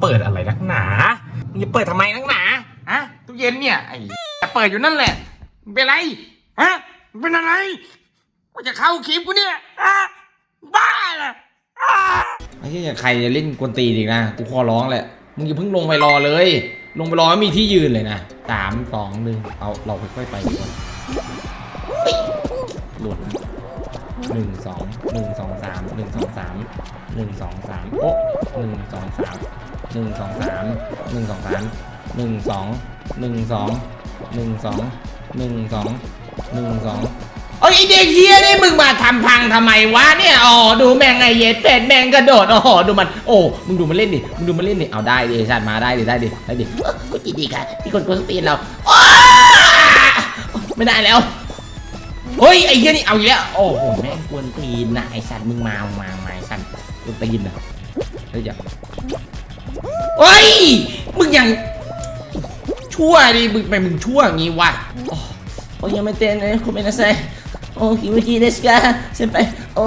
เปิดอะไรนักหนา มึงจะเปิดทำไมนักหนาอะตู้เย็นเนี่ยไอ้แต่เปิดอยู่นั่นแหละเป็นไรฮะเป็นอะไรกูจะเข้าคลิปกูเนี่ยอะบ้าเลยไอ้ใช่ใครจะเล่นกวนตีอีกนะกูขอร้องแหละมึงอย่าเพิ่งลงไปรอเลย ลงไปรอไม่มีที่ยืนเลยนะสามสองหนึ่งเอาเราค่อยๆไปกว่าหลุดหนึ่งสองหนึ่งสองสามหนึ่งสองสามหนึ่งสองสามโอ้หนึ่งสองสาม หนึ่งสองสามหนึ่งสองสามหนึ่งสองหนึ่งสองหนึ่งสองหนึ่งสองหนึ่งสองโอ้ยเด็กเฮียนี่มึงมาทำพังทำไมวะเนี่ยอ๋อดูแมงไงเย็ดเป็ดแมงกระโดดอ๋อดูมัน โอ้มึงดูมันเล่นดิมึงดูมันเล่นดิเอาได้ดิชาติมาได้ดิได้ดิได้ดิกูจีดีค่ะมีคนกดสตีนเราไม่ได้แล้วเฮ้ยไอ้เฮียนี่เอาอยู่แล้วโอ้โหแม่งกวนตีนนะไอสัตว์มึงมามาไอสัตว์กวนตีนนะเฮ้ยอย่า เฮ้ย มึงยังชั่วดิมึงไปมึงชั่วอย่างงี้วะโอ้ยังไม่เต้นเลยคุณเป็นอะไรโอ้คิวจีเดสกาเซนไปโอ้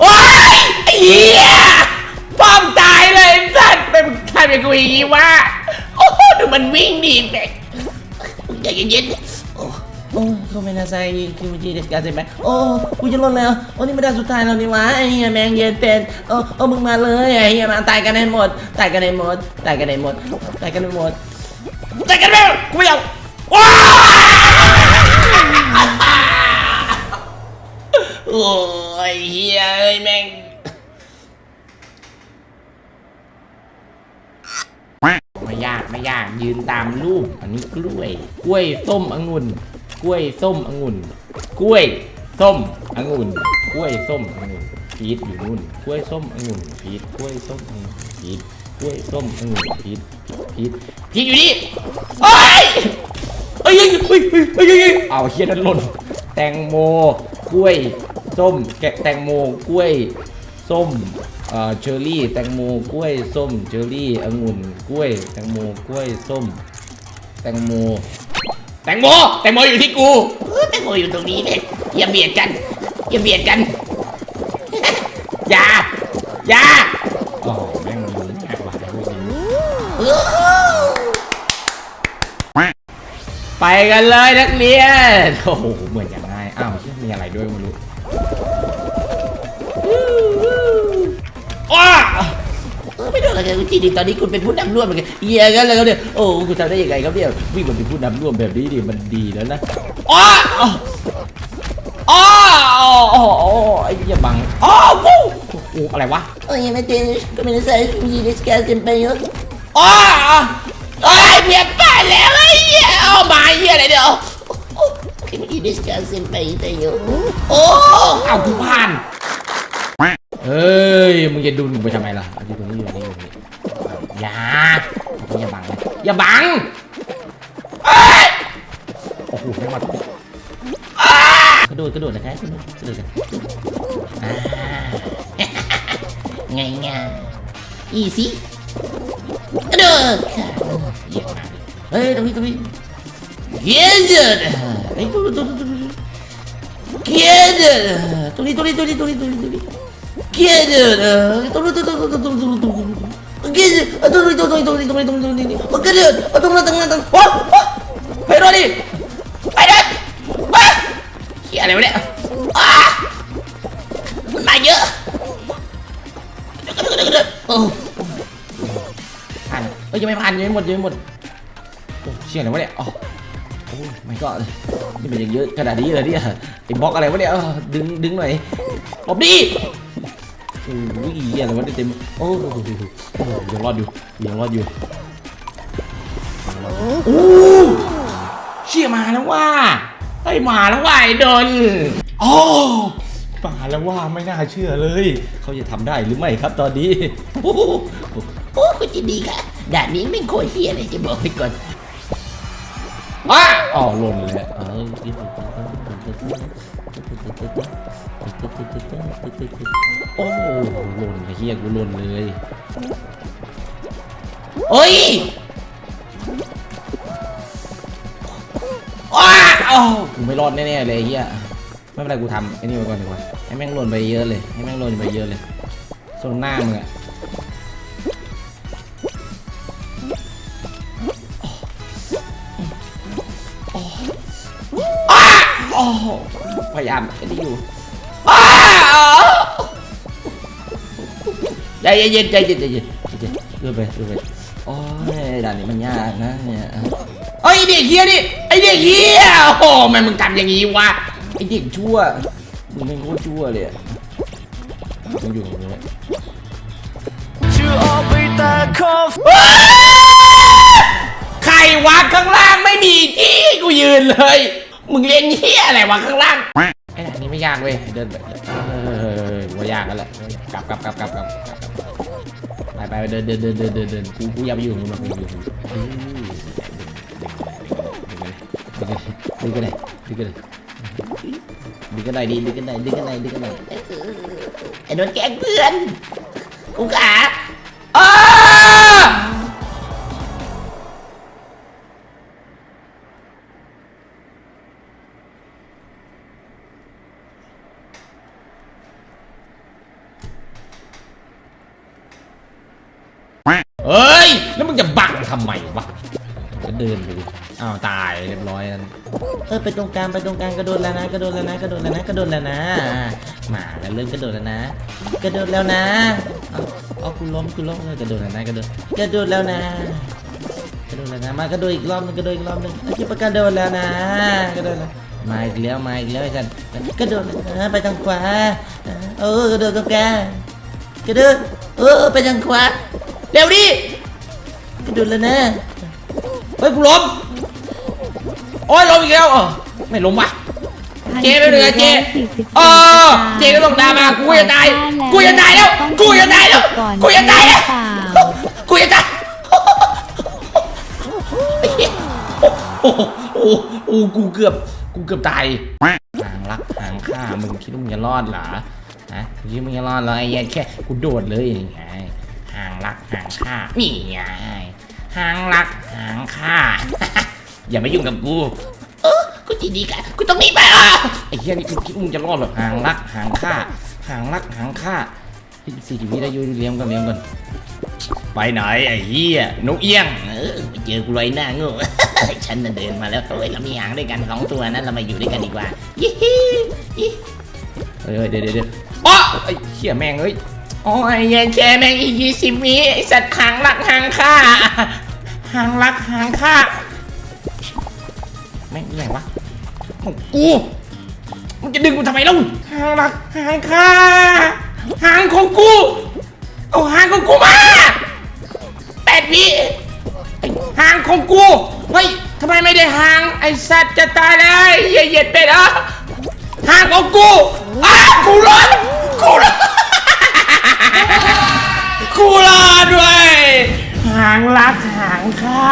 โอ้ยไอ้เหี้ยปอมตายเลยสัตว์ไปมึงทำอย่างกูอย่างงี้วะโอ้ดูมันวิ่งหนีไปใจเย็นๆ โอ้โทเมนาไซคิวจีเดสกาเซ็นแบงโอ้กูจะลดแล้วโอ้นี่ไม่ได้สุดท้ายแล้วนี่วะไอ้เหี้ยแมงเย็นเต้นโอ้โอ้มึงมาเลยไอ้เหี้ยมาตายกันให้หมดตายกันให้หมดตายกันให้หมดตายกันให้หมดตายกันให้หกูไม่ยอมว้าโอ้ยเฮียเอ้ยแมงไม่ยากไม่ยากยืนตามรูปอันนี้กล้วย กล้วยต้มองุ่น กล้วยส้มองุ่น กล้วยส้มองุ่น กล้วยส้มองุ่นพีทอยู่นู่น กล้วยส้มองุ่นพีทกล้วยส้มองุ่นพีทกล้วยส้มองุ่นพีทพีทพีทอยู่นี่ไอ้ไอ้ยิงไอ้ยเอ้ยเอ้ยเอาเฮียนั่นหล่นแตงโม กล้วยส้ม แกะแตงโม กล้วยส้มเอ่อเชอร์รี่ แตงโม กล้วยส้ม เชอร์รี่องุ่น กล้วย แตงโม กล้วยส้ม แตงโม แตงโมแตงโมอยู่ที่กูแตงโมอยู่ตรงนี้เลยอย่าเบียดกันอย่าเบียดกันอย่าอย่าโอ้แม่งมัแอบวาไม่ดีไปกันเลยนักเรียนโอ้โหเหมือนจะง่ายอ้าวมีอะไรด้วยไม่รู้อ้า ไม่โดนอะไรกันคุณจีดิตอนนี้คุณเป็นผู้นำร่วมเหมือนกันเหี้ยกันเลยครับเนี่ยโอ้คุณทำได้ยังไงครับเนี่ยวิ่งมาเป็นผู้นำร่วมแบบนี้ดิมันดีแล้วนะอ๋ออ๋ออ๋อไอ้เหี้ยบังอ๋อวู้โอ้อะไรวะ Oye, me tienes que comenzar a escribir que hacen peños. ¡Ah! ¡Ay, mi padre! ¡Ay, oh, my God! ¿Qué me tienes que hacen peños? ¡Oh! ¡Ah, tu pan! เออ มึงจะดูหนูไปทำไมล่ะอาที่ตรงนี้อยู่นี่นี่อย่าอย่าบังอย่าบังโอ้โหไม่มาปุ๊กระโดดกระโดดนะครับกระโดดกระโดดง่ายง่ายอีซี่กระโดดเฮ้ยตรงนี้ตรงนี้เกียร์เฮ้ยตรงนี้ตรงนี้ตรงนี้ตรงนี้ตรงนี้ตรงนี้ตรงนี้ตรงนี้ Gidin. Gidin. Gidin. ตรงตุ้มตรงตุ้มตรงโอ้ไปรอดิไปเด็ดไปเตุ้มอะไรวะเนี่ยมันมาเยอะโอ้ผ่านเอ้ยยังไม่ผ่านยังไม่หมดยังไม่หมดโอ้เชี่ยอะไรวะเนี่ยอ๋อโอ้ไม่ก็นี่มันยังเยอะขนาดนี้เลยเนี่ยไอ้บล็อกอะไรวะเนี่ยดึงดึงหน่อยผมดี โอ้ยเหี้ยอะไรวะเนี่ยเต็มโอ้โหยังรอดอยู่ยังรอดอยู่โอ้เชี่ยมาแล้วว่าไอ้มาแล้วว่าไอ้ดนโอ้มาแล้วว่าไม่น่าเชื่อเลย เขาจะทำได้หรือไม่ครับตอนนี้ โอ้โหโอ้คุณจะดีค่ะด่านนี้ไม่โคตรเฮียเลยจะบอกให้ก่อนว้าอ๋อหล่นเลยเออ โอ้โหหล่นเฮียกูหล่นเลยเอ้ยว้าวอ้กไม่รอดแน่ๆเลยเฮียไม่เป็นไรกูทำไอ้นี่ไปก่อนดีกว่าให้แม่งหล่นไปเยอะเลยให้แม่งหล่นไปเยอะเลยตรงหน้ามึงอะ อ้โหพยายามไม่ได้อยู่ใจเย็นใจเย็นใจเย็นใจเย็นดินไปดินไปโอ้ยด่านนี้มันยากนะเนี่ยอ้ยไอ้เด็กเฮียนี่ไอเด็กเฮียโอ้โหทำไมมึงทำอย่างนี้วะไอเด็กชั่วมึงเป็นโคตรชั่วเลยมึงอยู่ตรงนี้ใครวะข้างล่างไม่มีที่กูยืนเลย มึงเล่นเฮียอะไรวะข้างล่างไอ้อันนี้ไม่ยากเว้ยเดินไปเออว่ายากกันแหละกลับกลับกลับกลับกลับกลับไปไปเดินเดินเดินเดินเดินเดินกูกูอย่าไปอยู่มึงหรอกกูอยู่ดึงกันไหนดึงกันไหนดึงกันหนดึงกันหนดึงกันหนดึงกันไหนไอ้โดนแกล้งเพื่อนกูขาอ้า เฮ้ย แล้วมึงจะบังทำไมวะก็เดินไปดิอ้าวตายเรียบร้อยนั่นเออไปตรงกลางไปตรงกลางกระโดดแล้วนะกระโดดแล้วนะกระโดดแล้วนะกระโดดแล้วนะมาแล้วเริ่มกระโดดแล้วนะกระโดดแล้วนะเอาเอาคุณล้มคุณล้มเออกระโดดแล้วนะกระโดดกระโดดแล้วนะกระโดดแล้วนะมากระโดดอีกรอบหนึงกระโดดอีกรอบหนึงไอ้ที่กระโดดแล้วนะกระโดดแล้วมาอีกแล้วมาอีกแล้วไอ้สันกระโดดนะไปทางขวาเออกระโดดตรงกลางกระโดดเออไปทางขวา เร็วดิกระโดดแล้วนะเฮ้ยกูล้มโอ้ยล้มอีกแล้วเออไม่ล้มว่ะเจ๊ไม่เหลือเจ๊เออเจ๊ก็ต้องตามมากูจะตายกูจะตายแล้วกูจะตายแล้วกูจะตายแล้วกูจะตายโอ้โหโอ้โหโอ้โหกูเกือบกูเกือบตายหางรักหางฆ่ามึงคิดว่ามึงจะรอดเหรอฮะมึงคิดว่ามึงจะรอดเหรอไอ้เหี้ยแค่กูโดดเลยนี่ไง หางรักหางฆ่านี่ไงหางรักหางฆ่าอย่ามายุ่งกับกูเออกูจีดีกันกูต้องหนีไปอะไอ้เหี้ยนี่กูคิดว่ามึงจะรอดแบบหางรักหางฆ่าหางรักหางฆ่าพี่สี่ชีวิได้อยูเลี้ยงกันเลี้ยงกันไปไหนไอ้เหี้ยนกเอี้ยงเออไปเจอกูเลยหน้าง่ฉันน่ะเดินมาแล้วเฮ้ยเรามีหางด้วยกันสองตัวนั้นเรามาอยู่ด้วยกันดีกว่ายี่ฮียี่เฮ้ยเดี๋ยวเดี๋ยวเดี๋ยวอ๋อไอ้เหี้ยแม่งเอ้ย โอ้ยย็นแชร์แม่งอีกยี่สิบวิไอสัตว์หางรักหางฆ่าหางรักหางฆ่าแม่งอะไรวะของกูมึงจะดึงกูทำไมล่าหางรักหางฆ่าหางของกูเอาหางของกูมาแปดวิหางของกูเฮ้ยทำไมไม่ได้หางไอ้สัตว์จะตายแล้วเหยเหยียดเป็ดอะหางของกูอ้ากูร้อดกูร้อด กูรอดด้วย หางรักหางฆ่า